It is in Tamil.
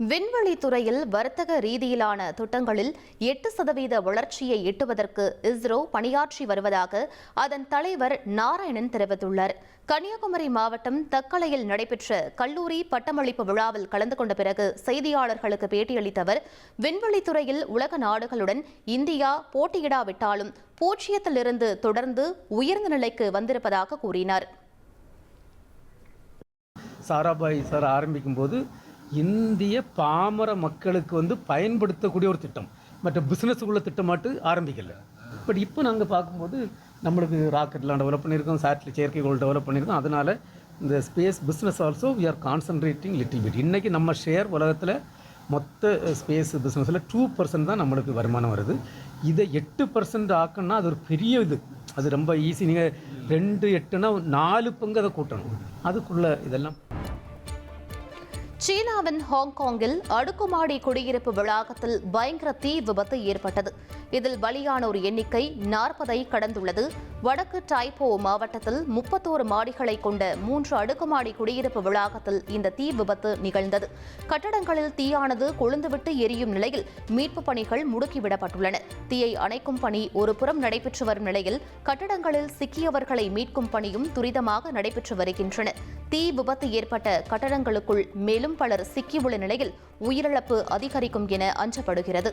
விண்வெளி துறையில் வர்த்தக ரீதியிலான திட்டங்களில் எட்டு சதவீத வளர்ச்சியை எட்டுவதற்கு இஸ்ரோ பணியாற்றி வருவதாக அதன் தலைவர் நாராயணன் தெரிவித்துள்ளார். கன்னியாகுமரி மாவட்டம் தக்கலையில் நடைபெற்ற கல்லூரி பட்டமளிப்பு விழாவில் கலந்து கொண்ட பிறகு செய்தியாளர்களுக்கு பேட்டியளித்த அவர் விண்வெளி துறையில் உலக நாடுகளுடன் இந்தியா போட்டியிடாவிட்டாலும் பூஜ்ஜியத்திலிருந்து தொடர்ந்து உயர்ந்த நிலைக்கு வந்திருப்பதாக கூறினார். சாராபாய் சார் ஆரம்பிக்கும்போது இந்திய பாமர மக்களுக்கு வந்து பயன்படுத்தக்கூடிய ஒரு திட்டம். மற்ற பிஸ்னஸுக்குள்ள திட்டமாட்டு ஆரம்பிக்கல. பட் இப்போ நாங்கள் பார்க்கும்போது நம்மளுக்கு ராக்கெட்லாம் டெவலப் பண்ணியிருக்கோம் சேட்டலைட் செயற்கைகோள் டெவலப் பண்ணியிருக்கோம். அதனால் இந்த space business also we are concentrating little bit இன்றைக்கி நம்ம ஷேர் உலகத்தில் மொத்த ஸ்பேஸ் பிஸ்னஸில் டூ பர்சன்ட் தான் நம்மளுக்கு வருமானம் வருது. இதை எட்டு பர்சன்ட் ஆக்கணும்னா அது ஒரு பெரிய இது. அது ரொம்ப ஈஸி நீங்கள் ரெண்டு எட்டுனா நாலு பங்கு அதை கூட்டணும். அதுக்குள்ளே இதெல்லாம் சீனாவின் ஹாங்காங்கில் அடுக்குமாடி குடியிருப்பு வளாகத்தில் பயங்கர தீ விபத்து ஏற்பட்டது. இதில் பலியானோர் எண்ணிக்கை நாற்பதை கடந்துள்ளது. வடக்கு டைப்போ மாவட்டத்தில் முப்பத்தோரு மாடிகளை கொண்ட மூன்று அடுக்குமாடி குடியிருப்பு வளாகத்தில் இந்த தீ விபத்து நிகழ்ந்தது. கட்டடங்களில் தீயானது கொழுந்துவிட்டு எரியும் நிலையில் மீட்பு பணிகள் முடுக்கிவிடப்பட்டுள்ளன. தீயை அணைக்கும் பணி ஒரு புறம் நடைபெற்று வரும் நிலையில் கட்டடங்களில் சிக்கியவர்களை மீட்கும் பணியும் துரிதமாக நடைபெற்று வருகின்றன. தீ விபத்து ஏற்பட்ட கட்டடங்களுக்குள் மேலும் பலர் சிக்கியுள்ள நிலையில் உயிரிழப்பு அதிகரிக்கும் என அஞ்சப்படுகிறது.